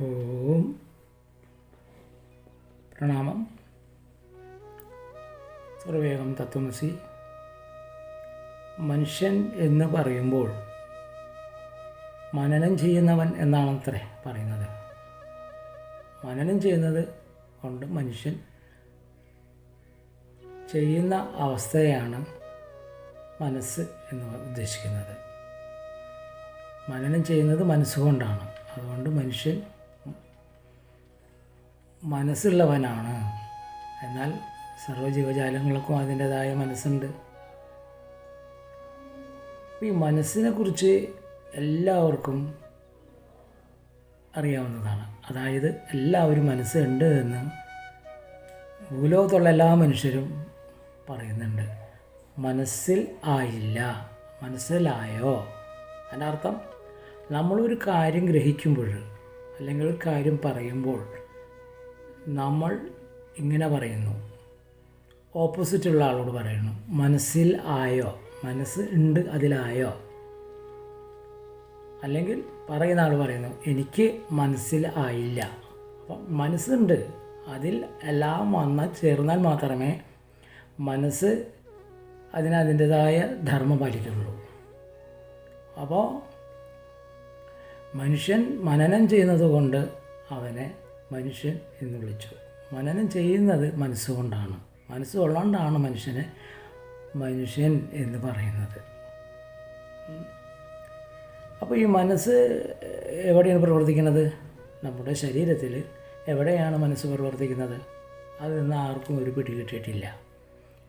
ഓം. പ്രണാമം. സർവേകം തത്വമസി. മനുഷ്യൻ എന്ന് പറയുമ്പോൾ മനനം ചെയ്യുന്നവൻ എന്നാണ് അത്രേ പറയുന്നത്. മനനം ചെയ്യുന്നത് കൊണ്ട് മനുഷ്യൻ ചെയ്യുന്ന അവസ്ഥയാണ് മനസ്സ് എന്ന് ഉദ്ദേശിക്കുന്നത്. മനനം ചെയ്യുന്നത് മനസ്സുകൊണ്ടാണ്. അതുകൊണ്ട് മനുഷ്യൻ മനസ്സുള്ളവനാണ്. എന്നാൽ സർവജീവജാലങ്ങൾക്കും അതിന്റെതായ മനസ്സുണ്ട്. ഈ മനസ്സിനെ കുറിച്ച് എല്ലാവർക്കും അറിയാവുന്നതാണ്. അതായത് എല്ലാവരും മനസ്സുണ്ട് എന്ന് ഭൂലോകത്തുള്ള എല്ലാ മനുഷ്യരും പറയുന്നുണ്ട്. മനസ്സിൽ ആയില്ല. മനസ്സിലായോ? അതിന്റെ അർത്ഥം നമ്മളൊരു കാര്യം ഗ്രഹിക്കുമ്പോൾ അല്ലെങ്കിൽ ഒരു കാര്യം പറയുമ്പോൾ നമ്മൾ ഇങ്ങനെ പറയുന്നു. ഓപ്പോസിറ്റുള്ള ആളോട് പറയുന്നു. മനസ്സിൽ ആയോ? മനസ്സ് ഉണ്ട് അതിലായോ? അല്ലെങ്കിൽ പറയുന്ന ആൾ പറയുന്നു എനിക്ക് മനസ്സിൽ ആയില്ല. അപ്പം മനസ്സുണ്ട് അതിൽ എല്ലാം വന്ന ചേർന്നാൽ മാത്രമേ മനസ്സ് അതിന് അതിന്റെതായ ധർമ്മം പാലിക്കുള്ളൂ അപ്പോൾ മനുഷ്യൻ മനനം ചെയ്യുന്നത് കൊണ്ട് അവനെ മനുഷ്യൻ എന്ന് വിളിച്ചു. മനനം ചെയ്യുന്നത് മനസ്സുകൊണ്ടാണ്. മനസ്സുകൊണ്ടാണ് മനുഷ്യനെ മനുഷ്യൻ എന്ന് പറയുന്നത്. അപ്പോൾ ഈ മനസ്സ് എവിടെയാണ് പ്രവർത്തിക്കുന്നത്? നമ്മുടെ ശരീരത്തിൽ എവിടെയാണ് മനസ്സ് പ്രവർത്തിക്കുന്നത്? അതിൽ നിന്ന് ആർക്കും ഒരു പിടി കിട്ടിയിട്ടില്ല.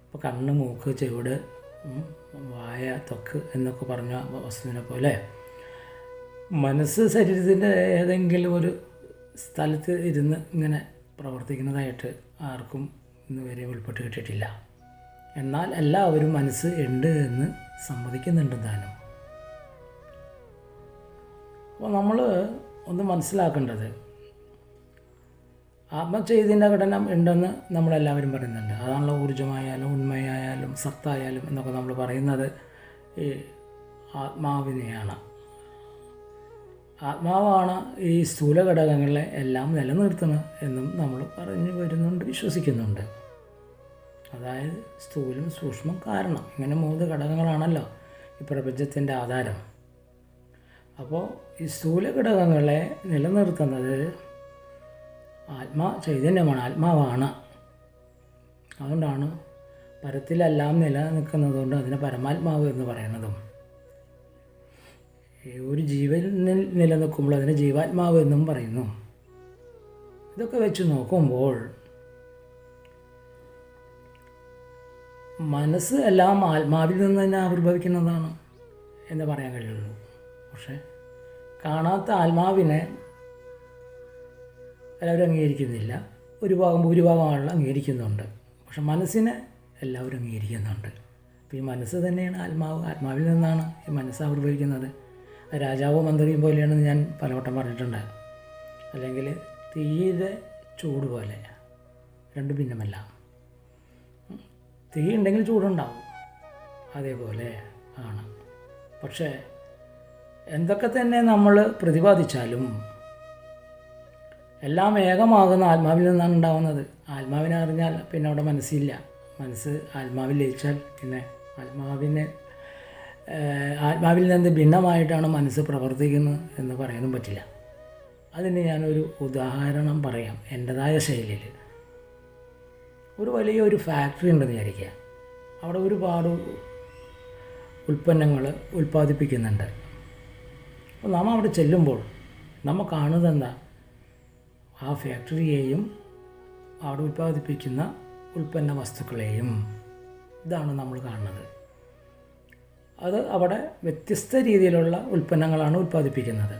ഇപ്പോൾ കണ്ണ് മൂക്ക് ചെവിട് വായ തൊക്ക് എന്നൊക്കെ പറഞ്ഞ വസ്തുവിനെ പോലെ മനസ്സ് ശരീരത്തിന്റെ ഏതെങ്കിലും ഒരു സ്ഥലത്ത് ഇരുന്ന് ഇങ്ങനെ പ്രവർത്തിക്കുന്നതായിട്ട് ആർക്കും ഇന്ന് വരെ ഉൾപ്പെട്ട് കിട്ടിയിട്ടില്ല. എന്നാൽ എല്ലാവരും മനസ്സ് ഉണ്ട് എന്ന് സമ്മതിക്കുന്നുണ്ട് താനും. അപ്പോൾ നമ്മൾ ഒന്ന് മനസ്സിലാക്കേണ്ടത് ആത്മചൈതന്യ ഘടന ഉണ്ടെന്ന് നമ്മളെല്ലാവരും പറയുന്നുണ്ട്. അതാണല്ലോ ഊർജമായാലും ഉണ്മയായാലും സത്തായാലും എന്നൊക്കെ നമ്മൾ പറയുന്നത്. ഈ ആത്മാവിനെയാണ്. ആത്മാവാണ് ഈ സ്ഥൂല ഘടകങ്ങളെ എല്ലാം നിലനിർത്തുന്നത് എന്നും നമ്മൾ പറഞ്ഞു വരുന്നുണ്ട് വിശ്വസിക്കുന്നുണ്ട്. അതായത് സ്ഥൂലം സൂക്ഷ്മം കാരണം. ഇങ്ങനെ മൂന്ന് ഘടകങ്ങളാണല്ലോ ഈ പ്രപഞ്ചത്തിന്റെ ആധാരം. അപ്പോൾ ഈ സ്ഥൂല ഘടകങ്ങളെ നിലനിർത്തുന്നത് ആത്മാ ചൈതന്യമാണ് ആത്മാവാണ്. അതുകൊണ്ടാണ് പരത്തിലെല്ലാം നിലനിൽക്കുന്നത് കൊണ്ട് അതിനെ പരമാത്മാവ് എന്ന് പറയുന്നതും. ഒരു ജീവൻ നിലനിൽക്കുമ്പോൾ അതിനെ ജീവാത്മാവ് എന്നും പറയുന്നു. ഇതൊക്കെ വെച്ച് നോക്കുമ്പോൾ മനസ്സ് എല്ലാം ആത്മാവിൽ നിന്ന് തന്നെ ആവിർഭവിക്കുന്നതാണ് എന്ന് പറയാൻ കഴിയുള്ളൂ. പക്ഷേ കാണാത്ത ആത്മാവിനെ എല്ലാവരും അംഗീകരിക്കുന്നില്ല. ഒരു ഭാഗം ഭൂരിഭാഗം അംഗീകരിക്കുന്നുണ്ട്. പക്ഷെ മനസ്സിനെ എല്ലാവരും അംഗീകരിക്കുന്നുണ്ട്. അപ്പോൾ ഈ മനസ്സ് തന്നെയാണ് ആത്മാവ്. ആത്മാവിൽ നിന്നാണ് ഈ മനസ്സ് ആവിർഭവിക്കുന്നത്. രാജാവോ മന്ത്രിയും പോലെയാണെന്ന് ഞാൻ പലവട്ടം പറഞ്ഞിട്ടുണ്ട്. അല്ലെങ്കിൽ തീരെ ചൂട് പോലെ. രണ്ടും ഭിന്നമല്ല. തീ ഉണ്ടെങ്കിൽ ചൂടുണ്ടാവും. അതേപോലെ ആണ്. പക്ഷേ എന്തൊക്കെ തന്നെ നമ്മൾ പ്രതിപാദിച്ചാലും എല്ലാം വേഗമാകുന്ന ആത്മാവിൽ നിന്നാണ് ഉണ്ടാകുന്നത് ആത്മാവിനെ അറിഞ്ഞാൽ പിന്നെ അവിടെ മനസ്സില്ല. മനസ്സ് ആത്മാവിൽ ലയിച്ചാൽ പിന്നെ ആത്മാവിനെ ആത്മാവിൽ നിന്ന് ഭിന്നമായിട്ടാണ് മനസ്സ് പ്രവർത്തിക്കുന്നത് എന്ന് പറയാനും പറ്റില്ല. അതിന് ഞാനൊരു ഉദാഹരണം പറയാം എന്റെതായ ശൈലിയിൽ. ഒരു വലിയ ഒരു ഫാക്ടറി ഉണ്ടെന്ന് വിചാരിക്കുക. അവിടെ ഒരുപാട് ഉൽപ്പന്നങ്ങൾ ഉൽപ്പാദിപ്പിക്കുന്നുണ്ട്. അപ്പോൾ നാം അവിടെ ചെല്ലുമ്പോൾ നമ്മൾ കാണുന്നത് എന്താ? ആ ഫാക്ടറിയെയും അവിടെ ഉൽപ്പാദിപ്പിക്കുന്ന ഉൽപ്പന്ന വസ്തുക്കളെയും ഇതാണ് നമ്മൾ കാണുന്നത്. അത് അവിടെ വ്യത്യസ്ത രീതിയിലുള്ള ഉൽപ്പന്നങ്ങളാണ് ഉൽപ്പാദിപ്പിക്കുന്നത്.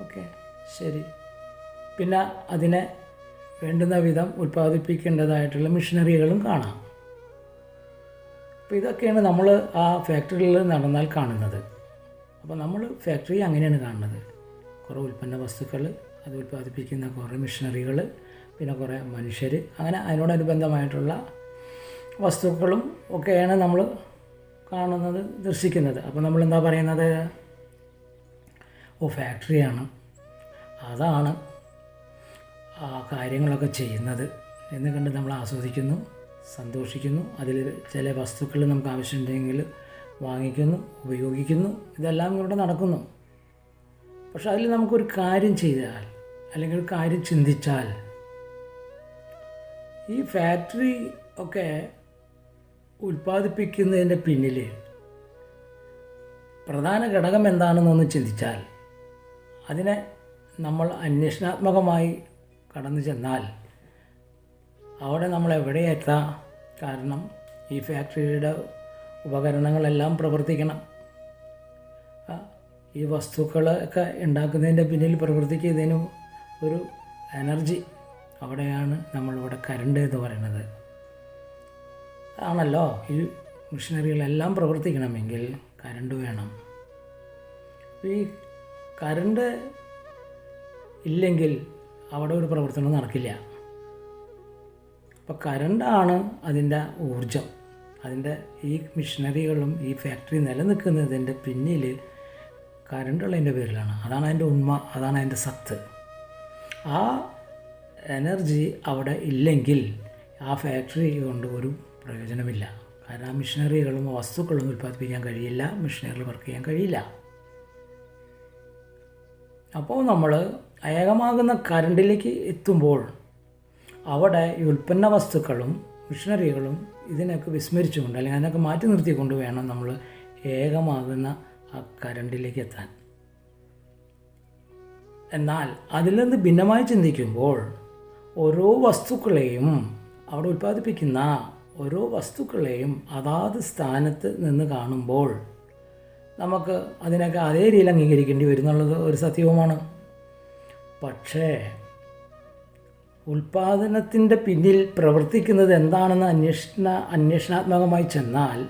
ഓക്കെ ശരി. പിന്നെ അതിനെ വേണ്ടുന്ന വിധം ഉൽപ്പാദിപ്പിക്കേണ്ടതായിട്ടുള്ള മെഷീനറികളും കാണാം. അപ്പോൾ ഇതൊക്കെയാണ് നമ്മൾ ആ ഫാക്ടറിയിൽ നടന്നാൽ കാണുന്നത്. അപ്പോൾ നമ്മൾ ഫാക്ടറി അങ്ങനെയാണ് കാണുന്നത്. കുറേ ഉൽപ്പന്ന വസ്തുക്കൾ അത് ഉൽപ്പാദിപ്പിക്കുന്ന കുറേ മെഷീനറികൾ പിന്നെ കുറേ മനുഷ്യർ അങ്ങനെ അതിനോടനുബന്ധമായിട്ടുള്ള വസ്തുക്കളും ഒക്കെയാണ് നമ്മൾ കാണുന്നത് ദർശിക്കുന്നത്. അപ്പോൾ നമ്മൾ എന്താ പറയുന്നത്? ഓ ഫാക്ടറിയാണ്. അതാണ് ആ കാര്യങ്ങളൊക്കെ ചെയ്യുന്നത് എന്ന് കണ്ട് നമ്മൾ ആസ്വദിക്കുന്നു സന്തോഷിക്കുന്നു. അതിൽ ചില വസ്തുക്കൾ നമുക്ക് ആവശ്യമുണ്ടെങ്കിൽ വാങ്ങിക്കുന്നു ഉപയോഗിക്കുന്നു. ഇതെല്ലാം ഇവിടെ നടക്കുന്നു. പക്ഷെ അതിൽ നമുക്കൊരു കാര്യം ചെയ്താൽ അല്ലെങ്കിൽ ഒരു കാര്യം ചിന്തിച്ചാൽ ഈ ഫാക്ടറി ഒക്കെ ഉൽപ്പാദിപ്പിക്കുന്നതിന്റെ പിന്നിൽ പ്രധാന ഘടകം എന്താണെന്നൊന്ന് ചിന്തിച്ചാൽ അതിനെ നമ്മൾ അന്വേഷണാത്മകമായി കടന്നു ചെന്നാൽ അവിടെ നമ്മൾ എവിടെ എത്താം കാരണം ഈ ഫാക്ടറിയുടെ ഉപകരണങ്ങളെല്ലാം പ്രവർത്തിക്കണം. ഈ വസ്തുക്കളൊക്കെ ഉണ്ടാക്കുന്നതിന്റെ പിന്നിൽ പ്രവർത്തിക്കുന്നതിനും ഒരു എനർജി അവിടെയാണ് നമ്മളിവിടെ കരണ്ട് എന്ന് പറയുന്നത്. ആണല്ലോ ഈ മെഷീനറികളെല്ലാം പ്രവർത്തിക്കണമെങ്കിൽ കരണ്ട് വേണം. ഈ കരണ്ട് ഇല്ലെങ്കിൽ അവിടെ ഒരു പ്രവർത്തനം നടക്കില്ല. അപ്പോൾ കരണ്ടാണ് അതിന്റെ ഊർജം അതിന്റെ ഈ മിഷനറികളും ഈ ഫാക്ടറി നിലനിൽക്കുന്നതിന്റെ പിന്നിൽ കരണ്ടുള്ളതിന്റെ പേരിലാണ്. അതാണ് അതിന്റെ ഉണ്മ അതാണ് അതിന്റെ സത്ത്. ആ എനർജി അവിടെ ഇല്ലെങ്കിൽ ആ ഫാക്ടറി കൊണ്ട് ഒരു പ്രയോജനമില്ല. കാരണം മിഷനറികളും വസ്തുക്കളും ഉൽപ്പാദിപ്പിക്കാൻ കഴിയില്ല മിഷനറികൾ വർക്ക് ചെയ്യാൻ കഴിയില്ല. അപ്പോൾ നമ്മൾ ഏകമാകുന്ന കറണ്ടിലേക്ക് എത്തുമ്പോൾ അവിടെ ഈ ഉൽപ്പന്ന വസ്തുക്കളും മിഷനറികളും ഇതിനൊക്കെ വിസ്മരിച്ചുകൊണ്ട് അല്ലെങ്കിൽ അതിനൊക്കെ മാറ്റി നിർത്തിക്കൊണ്ട് വേണം നമ്മൾ ഏകമാകുന്ന ആ കരണ്ടിലേക്ക് എത്താൻ. എന്നാൽ അതിൽ നിന്ന് ഭിന്നമായി ചിന്തിക്കുമ്പോൾ ഓരോ വസ്തുക്കളെയും അവിടെ ഉൽപ്പാദിപ്പിക്കുന്ന ഓരോ വസ്തുക്കളെയും അതാത് സ്ഥാനത്ത് നിന്ന് കാണുമ്പോൾ നമുക്ക് അതിനൊക്കെ അതേ രീതിയിൽ അംഗീകരിക്കേണ്ടി വരുന്നുള്ളത് ഒരു സത്യവുമാണ്. പക്ഷേ ഉൽപാദനത്തിന്റെ പിന്നിൽ പ്രവർത്തിക്കുന്നത് എന്താണെന്ന് അന്വേഷണ അന്വേഷണാത്മകമായി ചെന്നാൽ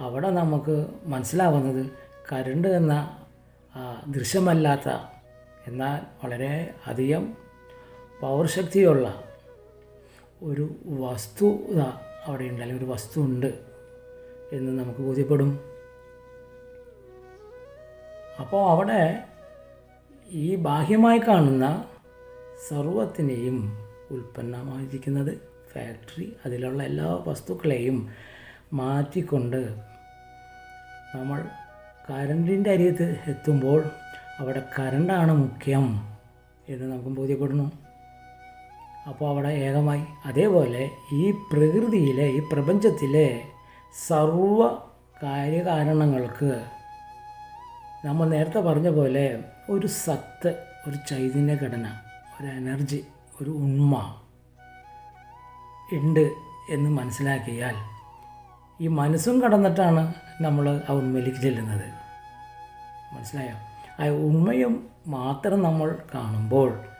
അവിടെ നമുക്ക് മനസ്സിലാവുന്നത് കരണ്ട് എന്ന ദൃശ്യമല്ലാത്ത എന്നാൽ വളരെ അധികം പവർ ശക്തിയുള്ള ഒരു വസ്തുത അവിടെയുണ്ട് അല്ലെങ്കിൽ ഒരു വസ്തു ഉണ്ട് എന്ന് നമുക്ക് ബോധ്യപ്പെടും. അപ്പോൾ അവിടെ ഈ ബാഹ്യമായി കാണുന്ന സർവത്തിനെയും ഉൽപ്പന്നമായിരിക്കുന്നത് ഫാക്ടറി അതിലുള്ള എല്ലാ വസ്തുക്കളെയും മാറ്റിക്കൊണ്ട് നമ്മൾ കരണ്ടിന്റെ അരിയത്ത് എത്തുമ്പോൾ അവിടെ കരണ്ടാണ് മുഖ്യം എന്ന് നമുക്ക് ബോധ്യപ്പെടുന്നു. അപ്പോൾ അവിടെ ഏകമായി. അതേപോലെ ഈ പ്രകൃതിയിലെ ഈ പ്രപഞ്ചത്തിലെ സർവ കാര്യകാരണങ്ങൾക്ക് നമ്മൾ നേരത്തെ പറഞ്ഞ പോലെ ഒരു സത്ത് ഒരു ചൈതന്യ ഘടന ഒരു എനർജി ഒരു ഉണ്മ ഉണ്ട് എന്ന് മനസ്സിലാക്കിയാൽ ഈ മനസ്സും കടന്നിട്ടാണ് നമ്മൾ ആ ഉണ്മയിലേക്ക് ചെല്ലുന്നത്. മനസ്സിലായോ? ആ ഉണ്മയും മാത്രം നമ്മൾ കാണുമ്പോൾ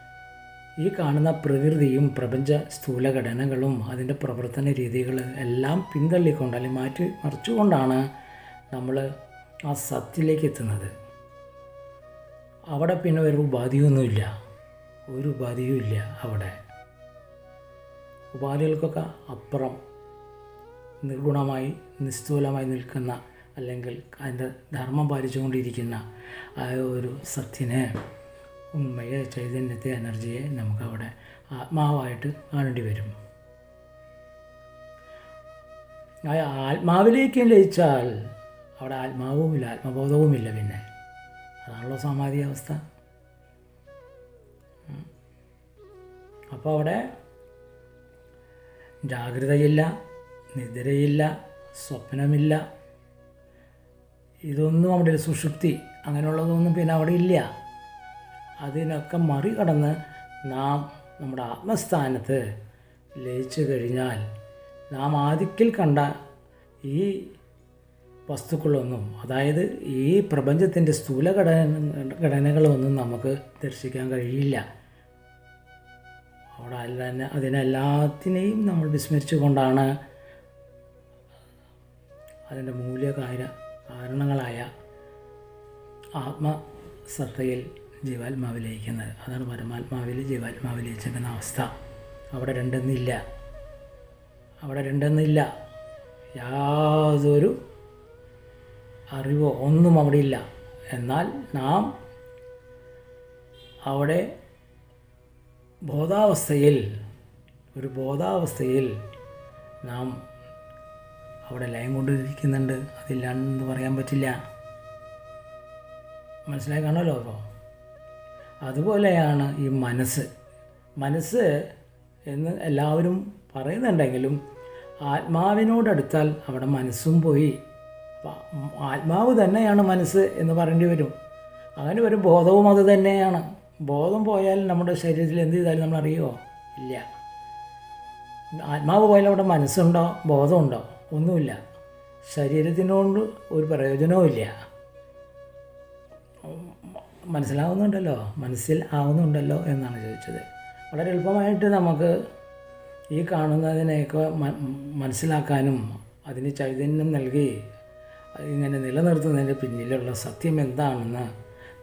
ഈ കാണുന്ന പ്രകൃതിയും പ്രപഞ്ച സ്ഥൂലഘടനകളും അതിന്റെ പ്രവർത്തന രീതികളും എല്ലാം പിന്തള്ളിക്കൊണ്ട് അല്ലെങ്കിൽ മാറ്റി മറിച്ചുകൊണ്ടാണ് നമ്മൾ ആ സത്യത്തിലേക്ക് എത്തുന്നത്. അവിടെ പിന്നെ ഒരു ഉപാധിയൊന്നുമില്ല. ഒരു ഉപാധിയും ഇല്ല അവിടെ. ഉപാധികൾക്കൊക്കെ അപ്പുറം നിർഗുണമായി നിസ്തൂലമായി നിൽക്കുന്ന അല്ലെങ്കിൽ അതിന്റെ ധർമ്മം പാലിച്ചുകൊണ്ടിരിക്കുന്ന ആ ഒരു സത്യനെ ഉണ്മയെ ചൈതന്യത്തെ എനർജിയെ നമുക്കവിടെ ആത്മാവായിട്ട് കാണേണ്ടി വരും. ആത്മാവിലേക്ക് ലയിച്ചാൽ അവിടെ ആത്മാവുമില്ല ആത്മബോധവുമില്ല പിന്നെ. അതാണല്ലോ സമാധി അവസ്ഥ. അപ്പോൾ അവിടെ ജാഗ്രതയില്ല നിദ്രയില്ല സ്വപ്നമില്ല. ഇതൊന്നും അവിടെ. സുഷുപ്തി അങ്ങനെയുള്ളതൊന്നും പിന്നെ അവിടെ ഇല്ല. അതിനൊക്കെ മറികടന്ന് നാം നമ്മുടെ ആത്മസ്ഥാനത്ത് ലയിച്ചു കഴിഞ്ഞാൽ നാം ആദിക്കിൽ കണ്ട ഈ വസ്തുക്കളൊന്നും അതായത് ഈ പ്രപഞ്ചത്തിന്റെ സ്ഥൂല ഘടന ഘടനകളൊന്നും നമുക്ക് ദർശിക്കാൻ കഴിയില്ല. അവിടെ അല്ല അതിനെല്ലാത്തിനെയും നമ്മൾ വിസ്മരിച്ചു കൊണ്ടാണ് അതിന്റെ മൂല്യകാര കാരണങ്ങളായ ആത്മസത്തയിൽ ജീവാത്മാവിൽ ലയിക്കുന്നത് അതാണ് പരമാത്മാവിൽ ജീവാത്മാവ് ലയിച്ചേക്കുന്ന അവസ്ഥ. അവിടെ രണ്ടെന്നില്ല. അവിടെ രണ്ടെന്നില്ല. യാതൊരു അറിവോ ഒന്നും അവിടെ ഇല്ല. എന്നാൽ നാം അവിടെ ബോധാവസ്ഥയിൽ ഒരു ബോധാവസ്ഥയിൽ നാം അവിടെ ലയം കൊണ്ടിരിക്കുന്നുണ്ട് അതില്ലാണ്ടെന്ന് പറയാൻ പറ്റില്ല. മനസ്സിലായി കാണുമല്ലോ അപ്പോൾ? അതുപോലെയാണ് ഈ മനസ്സ്. മനസ്സ് എന്ന് എല്ലാവരും പറയുന്നുണ്ടെങ്കിലും ആത്മാവിനോടടുത്താൽ അവിടെ മനസ്സും പോയി. ആത്മാവ് തന്നെയാണ് മനസ്സ് എന്ന് പറയേണ്ടി വരും. അങ്ങനെ ഒരു ബോധവും അത് തന്നെയാണ്. ബോധം പോയാൽ നമ്മുടെ ശരീരത്തിൽ എന്ത് ചെയ്താലും നമ്മൾ അറിയുമോ ഇല്ല. ആത്മാവ് പോയാൽ അവിടെ മനസ്സുണ്ടോ? ബോധമുണ്ടോ? ഒന്നുമില്ല. ശരീരത്തിനോട് ഒരു പ്രയോജനവും ഇല്ല. മനസ്സിലാവുന്നുണ്ടല്ലോ മനസ്സിൽ ആവുന്നുണ്ടല്ലോ എന്നാണ് ചോദിച്ചത്. വളരെ എളുപ്പമായിട്ട് നമുക്ക് ഈ കാണുന്നതിനെയൊക്കെ മനസ്സിലാക്കാനും അതിന് ചൈതന്യം നൽകി ഇങ്ങനെ നിലനിർത്തുന്നതിന്റെ പിന്നിലുള്ള സത്യം എന്താണെന്ന്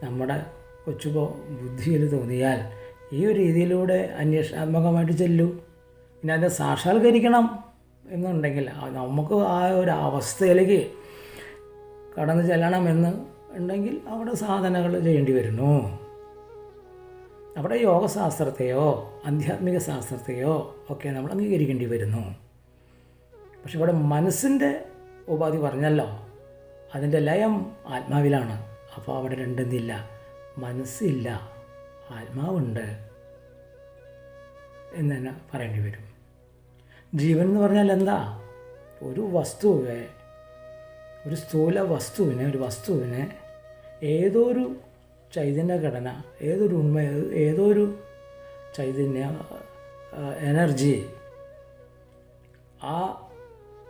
നമ്മുടെ കൊച്ചു ബുദ്ധിയിൽ തോന്നിയാൽ ഈ ഒരു രീതിയിലൂടെ അന്വേഷണാത്മകമായിട്ട് ചെല്ലൂ. പിന്നെ അതിനെ സാക്ഷാത്കരിക്കണം എന്നുണ്ടെങ്കിൽ നമുക്ക് ആ ഒരു അവസ്ഥയിലേക്ക് കടന്നു ചെല്ലണമെന്ന് ഉണ്ടെങ്കിൽ അവിടെ സാധനകൾ ചെയ്യേണ്ടി വരുന്നു. അവിടെ യോഗശാസ്ത്രത്തെയോ ആധ്യാത്മിക ശാസ്ത്രത്തെയോ ഒക്കെ നമ്മൾ അംഗീകരിക്കേണ്ടി വരുന്നു. പക്ഷെ ഇവിടെ മനസ്സിന്റെ ഉപാധി പറഞ്ഞല്ലോ. അതിന്റെ ലയം ആത്മാവിലാണ്. അപ്പോൾ അവിടെ രണ്ടെന്നില്ല മനസ്സില്ല. ആത്മാവുണ്ട് എന്ന് തന്നെ പറയേണ്ടി വരും. ജീവൻ എന്ന് പറഞ്ഞാൽ എന്താ? ഒരു വസ്തുവെ ഒരു സ്ഥൂല വസ്തുവിനെ ഒരു വസ്തുവിനെ ഏതൊരു ചൈതന്യ ഘടന ഏതൊരു ഉണ്മ ഏതൊരു ചൈതന്യ എനർജി ആ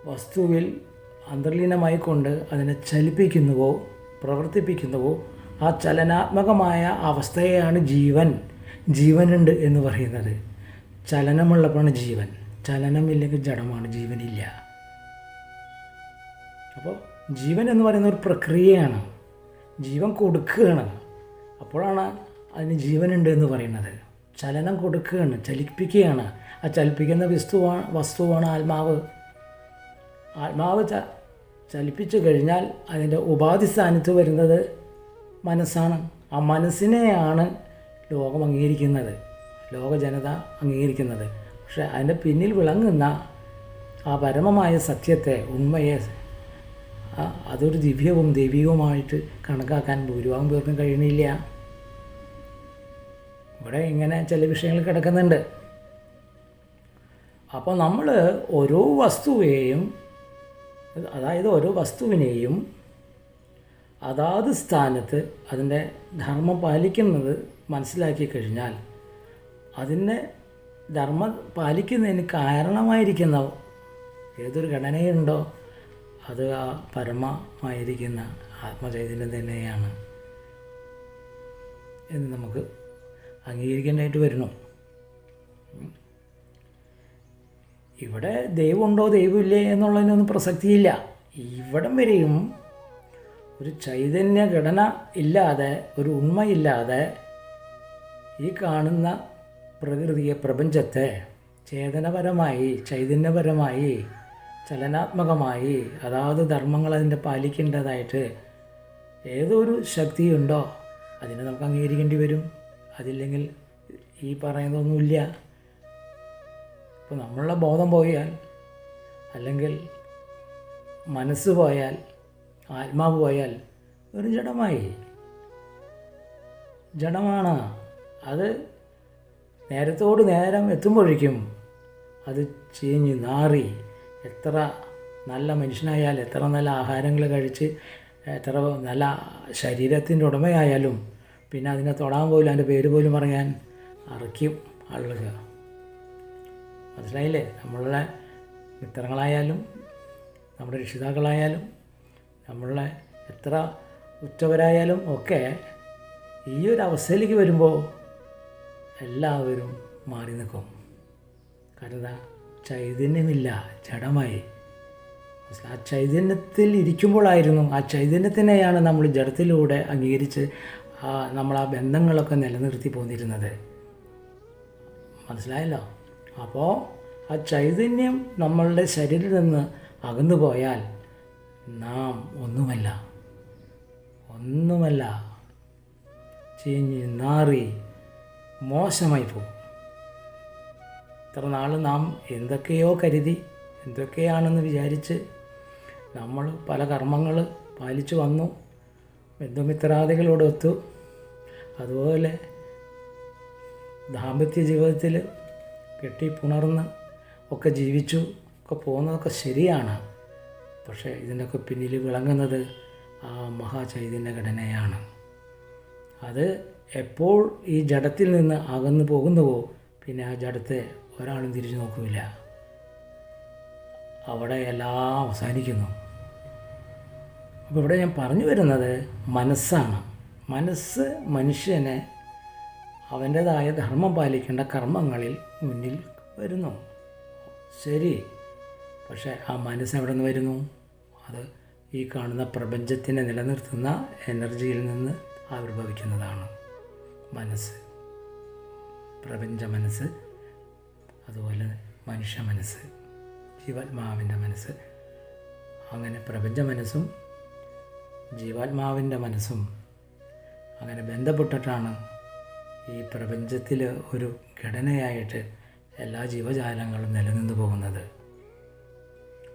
വസ്തുവിൽ അന്തർലീനമായി കൊണ്ട് അതിനെ ചലിപ്പിക്കുന്നുവോ പ്രവർത്തിപ്പിക്കുന്നുവോ ആ ചലനാത്മകമായ അവസ്ഥയെയാണ് ജീവൻ. ജീവനുണ്ട് എന്ന് പറയുന്നത്. ചലനമുള്ളപ്പോഴാണ് ജീവൻ. ചലനമില്ലെങ്കിൽ ജഡമാണ് ജീവനില്ല. അപ്പോൾ ജീവൻ എന്ന് പറയുന്ന ഒരു പ്രക്രിയയാണ്. ജീവൻ കൊടുക്കുകയാണ്. അപ്പോഴാണ് അതിന് ജീവനുണ്ട് എന്ന് പറയുന്നത്. ചലനം കൊടുക്കുകയാണ് ചലിപ്പിക്കുകയാണ്. ആ ചലിപ്പിക്കുന്ന വസ്തുവാണ് വസ്തുവാണ് ആത്മാവ്. ആത്മാവ് ച ചലിപ്പിച്ചു കഴിഞ്ഞാൽ അതിന്റെ ഉപാധി സ്ഥാനത്ത് വരുന്നത് മനസ്സാണ്. ആ മനസ്സിനെയാണ് ലോകം അംഗീകരിക്കുന്നത്. ലോക ജനത അംഗീകരിക്കുന്നത്. പക്ഷേ അതിന്റെ പിന്നിൽ വിളങ്ങുന്ന ആ പരമമായ സത്യത്തെ ഉണ്മയെ അതൊരു ദിവ്യവും ദൈവികവുമായിട്ട് കണക്കാക്കാൻ ഭൂരിഭാഗം പേർക്കും കഴിയണില്ല. ഇവിടെ ഇങ്ങനെ ചില വിഷയങ്ങൾ കിടക്കുന്നുണ്ട്. അപ്പോൾ നമ്മൾ ഓരോ വസ്തുവേയും അതായത് ഓരോ വസ്തുവിനെയും അതാത് സ്ഥാനത്ത് അതിന്റെ ധർമ്മം പാലിക്കുന്നത് മനസ്സിലാക്കി കഴിഞ്ഞാൽ അതിനെ ധർമ്മം പാലിക്കുന്നതിന് കാരണമായിരിക്കുന്ന ഏതൊരു ഘടനയുണ്ടോ? അത് ആ പരമമായിരിക്കുന്ന ആത്മചൈതന്യം തന്നെയാണ് എന്ന് നമുക്ക് അംഗീകരിക്കേണ്ടതായിട്ട് വരുന്നു. ഇവിടെ ദൈവമുണ്ടോ ദൈവമില്ലേ എന്നുള്ളതിനൊന്നും പ്രസക്തിയില്ല. ഇവിടം വരെയും ഒരു ചൈതന്യ ഘടന ഇല്ലാതെ ഒരു ഉണ്മയില്ലാതെ ഈ കാണുന്ന പ്രകൃതിയെ പ്രപഞ്ചത്തെ ചേതനപരമായി ചൈതന്യപരമായി ചലനാത്മകമായി അതാത് ധർമ്മങ്ങൾ അതിന്റെ പാലിക്കേണ്ടതായിട്ട് ഏതൊരു ശക്തിയുണ്ടോ അതിനെ നമുക്ക് അംഗീകരിക്കേണ്ടി വരും. അതില്ലെങ്കിൽ ഈ പറയുന്നതൊന്നുമില്ല. ഇപ്പോൾ നമ്മളുടെ ബോധം പോയാൽ അല്ലെങ്കിൽ മനസ്സ് പോയാൽ ആത്മാവ് പോയാൽ ഒരു ജഡമായി. ജഡമാണ്. അത് നേരത്തോട് നേരം എത്തുമ്പോഴേക്കും അത് ചീഞ്ഞ് നാറി. എത്ര നല്ല മനുഷ്യനായാൽ എത്ര നല്ല ആഹാരങ്ങൾ കഴിച്ച് എത്ര നല്ല ശരീരത്തിന്റെ ഉടമയായാലും പിന്നെ അതിനെ തൊടാൻ പോലും അതിന്റെ പേര് പോലും പറയാൻ അറയ്ക്കും ആളുകൾ മനസ്സിലായില്ലേ? നമ്മളുടെ മിത്രങ്ങളായാലും നമ്മുടെ രക്ഷിതാക്കളായാലും നമ്മളുടെ എത്ര ഉറ്റവരായാലും ഒക്കെ ഈ ഒരു അവസ്ഥയിലേക്ക് വരുമ്പോൾ എല്ലാവരും മാറി നിൽക്കും. കാരണം ചൈതന്യമില്ല. ജഡമായി ആ ചൈതന്യത്തിൽ ഇരിക്കുമ്പോഴായിരുന്നു ആ ചൈതന്യത്തിനെയാണ് നമ്മൾ ജഡത്തിലൂടെ അംഗീകരിച്ച് നമ്മൾ ആ ബന്ധങ്ങളൊക്കെ നിലനിർത്തി പോന്നിരുന്നത്. മനസ്സിലായല്ലോ? അപ്പോൾ ആ ചൈതന്യം നമ്മളുടെ ശരീരത്തിൽ നിന്ന് അകന്നു പോയാൽ നാം ഒന്നുമല്ല. ഒന്നുമല്ല. ചീഞ്ഞ് നാറി മോശമായി പോകും. ഇത്ര നാൾ നാം എന്തൊക്കെയോ കരുതി എന്തൊക്കെയാണെന്ന് വിചാരിച്ച് നമ്മൾ പല കർമ്മങ്ങൾ പാലിച്ചു വന്നു. ബന്ധുമിത്രാദികളോടൊത്തു അതുപോലെ ദാമ്പത്യ ജീവിതത്തിൽ കെട്ടിപ്പുണർന്ന് ഒക്കെ ജീവിച്ചു ഒക്കെ പോകുന്നതൊക്കെ ശരിയാണ്. പക്ഷേ ഇതിനൊക്കെ പിന്നിൽ വിളങ്ങുന്നത് ആ മഹാചൈതന്യ ഘടനയാണ്. അത് എപ്പോൾ ഈ ജഡത്തിൽ നിന്ന് അകന്നു പോകുന്നുവോ പിന്നെ ആ ജഡത്തെ ഒരാളും തിരിച്ചു നോക്കില്ല അവിടെ എല്ലാം അവസാനിക്കുന്നു. അപ്പോൾ ഇവിടെ ഞാൻ പറഞ്ഞു വരുന്നത് മനസ്സാണ്. മനസ്സ് മനുഷ്യനെ അവന്റേതായ ധർമ്മം പാലിക്കേണ്ട കർമ്മങ്ങളിൽ മുന്നിൽ വരുന്നു. ശരി. പക്ഷേ ആ മനസ്സ് എവിടെ നിന്ന് വരുന്നു? അത് ഈ കാണുന്ന പ്രപഞ്ചത്തിനെ നിലനിർത്തുന്ന എനർജിയിൽ നിന്ന് ആവിർഭവിക്കുന്നതാണ് മനസ്സ്. പ്രപഞ്ച മനസ്സ് അതുപോലെ മനുഷ്യ മനസ്സ് ജീവാത്മാവിന്റെ മനസ്സ് അങ്ങനെ പ്രപഞ്ച മനസ്സും ജീവാത്മാവിന്റെ മനസ്സും അങ്ങനെ ബന്ധപ്പെട്ടിട്ടാണ് ഈ പ്രപഞ്ചത്തിൽ ഒരു ഘടനയായിട്ട് എല്ലാ ജീവജാലങ്ങളും നിലനിന്ന് പോകുന്നത്.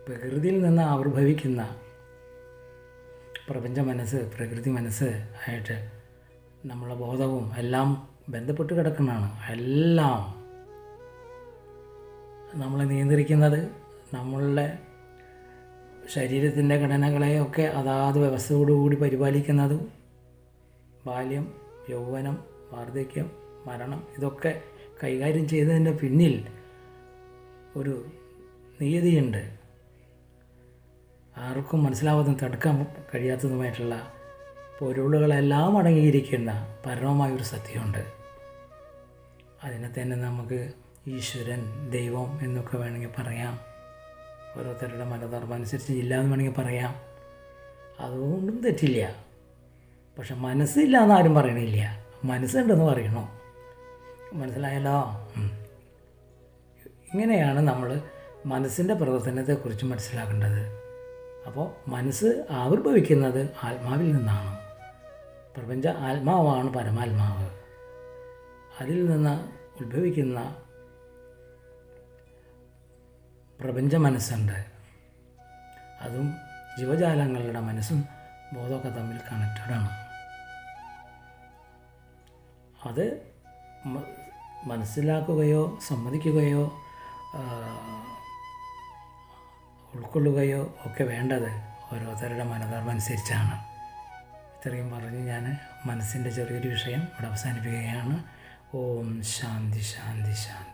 പ്രകൃതിയിൽ നിന്ന് ആവിർഭവിക്കുന്ന പ്രപഞ്ച മനസ്സ് പ്രകൃതി മനസ്സ് ആയിട്ട് നമ്മളെ ബോധവും എല്ലാം ബന്ധപ്പെട്ട് കിടക്കുന്നതാണ്. എല്ലാം നമ്മളെ നിയന്ത്രിക്കുന്നത് നമ്മളുടെ ശരീരത്തിന്റെ ഘടനകളെയൊക്കെ അതാത് വ്യവസ്ഥയോടുകൂടി പരിപാലിക്കുന്നതും ബാല്യം യൗവനം വാർദ്ധക്യം മരണം ഇതൊക്കെ കൈകാര്യം ചെയ്തതിന്റെ പിന്നിൽ ഒരു നീതിയുണ്ട് ആർക്കും മനസ്സിലാവാതും തടുക്കാൻ കഴിയാത്തതുമായിട്ടുള്ള പൊരുളുകളെല്ലാം അടങ്ങിയിരിക്കുന്ന പരമമായൊരു സത്യമുണ്ട്. അതിനെ തന്നെ നമുക്ക് ഈശ്വരൻ ദൈവം എന്നൊക്കെ വേണമെങ്കിൽ പറയാം. ഓരോരുത്തരുടെ മനോധർമ്മം അനുസരിച്ച് ഇല്ല എന്ന് വേണമെങ്കിൽ പറയാം. അതുകൊണ്ടും തെറ്റില്ല. പക്ഷെ മനസ്സില്ല എന്ന് ആരും പറയണില്ല. മനസ്സുണ്ടെന്ന് പറയണോ? മനസ്സിലായല്ലോ. ഇങ്ങനെയാണ് നമ്മൾ മനസ്സിന്റെ പ്രവർത്തനത്തെക്കുറിച്ച് മനസ്സിലാക്കേണ്ടത്. അപ്പോൾ മനസ്സ് ആവിർഭവിക്കുന്നത് ആത്മാവിൽ നിന്നാണ്. പ്രപഞ്ച ആത്മാവാണ് പരമാത്മാവ്. അതിൽ നിന്ന് ഉത്ഭവിക്കുന്ന പ്രപഞ്ച മനസ്സുണ്ട് അതും ജീവജാലങ്ങളുടെ മനസ്സും ബോധമൊക്കെ തമ്മിൽ കണക്റ്റഡാണ് അത് മനസ്സിലാക്കുകയോ സമ്മതിക്കുകയോ ഉൾക്കൊള്ളുകയോ ഒക്കെ വേണ്ടത് ഓരോരുത്തരുടെ മനോധർമ്മം അനുസരിച്ചാണ് ഇത്രയും പറഞ്ഞ് ഞാൻ മനസ്സിന്റെ ചെറിയൊരു വിഷയം ഇവിടെ അവസാനിപ്പിക്കുകയാണ്. ഓം ശാന്തി ശാന്തി ശാന്തി.